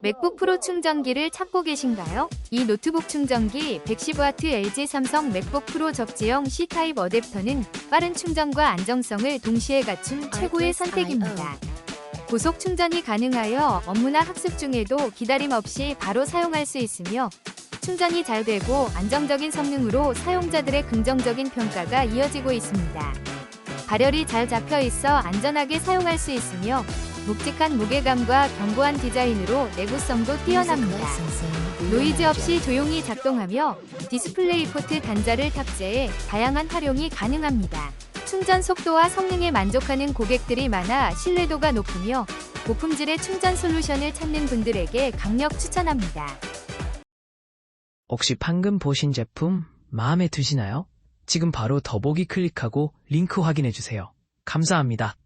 맥북 프로 충전기를 찾고 계신가요? 이 노트북 충전기 110W LG 삼성 맥북 프로 접지형 C타입 어댑터는 빠른 충전과 안정성을 동시에 갖춘 최고의 선택입니다. 고속 충전이 가능하여 업무나 학습 중에도 기다림 없이 바로 사용할 수 있으며 충전이 잘 되고 안정적인 성능으로 사용자들의 긍정적인 평가가 이어지고 있습니다. 발열이 잘 잡혀 있어 안전하게 사용할 수 있으며 묵직한 무게감과 견고한 디자인으로 내구성도 뛰어납니다. 노이즈 없이 조용히 작동하며 디스플레이 포트 단자를 탑재해 다양한 활용이 가능합니다. 충전 속도와 성능에 만족하는 고객들이 많아 신뢰도가 높으며 고품질의 충전 솔루션을 찾는 분들에게 강력 추천합니다. 혹시 방금 보신 제품 마음에 드시나요? 지금 바로 더보기 클릭하고 링크 확인해주세요. 감사합니다.